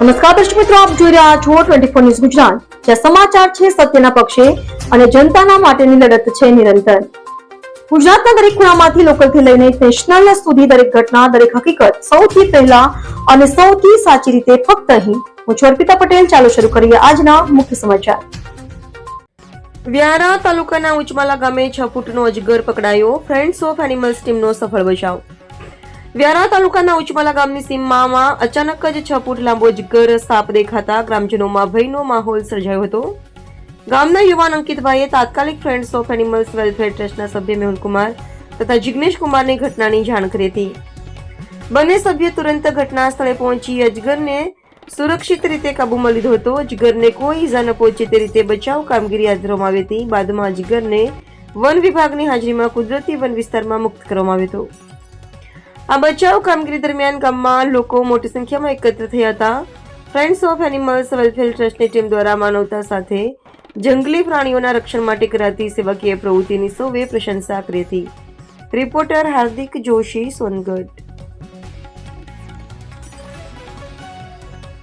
નમસ્કાર દર્શક મિત્રો, આપ જોઈ રહ્યા છો ટ્વેન્ટી ફોર ન્યૂઝ ગુજરાત. જ્યાં સમાચાર છે સત્યના પક્ષે અને જનતાના માટેની લડત છે નિરંતર. ગુજરાતના દરેક ખૂણામાંથી લોકલથી લઈને નેશનલ સુધી દરેક ઘટના, દરેક હકીકત સૌથી પહેલા અને સૌથી સાચી રીતે ફક્ત અહીં. હું છું અર્પિતા પટેલ, ચાલો શરૂ કરીએ આજના મુખ્ય સમાચાર. વ્યારા તાલુકાના ઉચમાલા ગામે છ ફૂટનો અજગર પકડાયો. ફ્રેન્ડ્સ ઓફ એનિમલ્સ ટીમનો સફળ બચાવ. વ્યારા તાલુકાના ઉચમલા ગામની સીમામાં અચાનક જ છ ફૂટ લાંબો જગર સાપ દેખાતા ગ્રામજનોમાં ભયનો માહોલ સર્જાયો હતો. ગામના યુવાન અંકિતભાઈએ તાત્કાલિક ફ્રેન્ડ્સ ઓફ એનિમલ્સ વેલફેર ટ્રસ્ટના સભ્ય મેહુલકુમાર તથા જિગ્નેશ કુમારને ઘટનાની જાણ કરી હતી. બંને સભ્ય તુરંત ઘટના સ્થળે પહોંચી અજગરને સુરક્ષિત રીતે કાબૂમાં લીધો હતો. અજગરને કોઈ ઈજા ન પહોંચે તે રીતે બચાવ કામગીરી હાથ ધરવામાં આવી હતી. બાદમાં અજગરને વન વિભાગની હાજરીમાં કુદરતી વન વિસ્તારમાં મુક્ત કરવામાં આવ્યો હતો. આ બચાવ કામગીરી દરમિયાન ગામમાં લોકો મોટી સંખ્યામાં એકત્ર થયા હતા. ફ્રેન્ડ્સ ઓફ એનિમલ્સ વેલફેર ટ્રસ્ટની ટીમ દ્વારા માનવતા સાથે જંગલી પ્રાણીઓના રક્ષણ માટે કરાતી સેવાકીય પ્રવૃત્તિની સૌએ પ્રશંસા કરી હતી. રિપોર્ટર હાર્દિક જોશી સોનગઢ.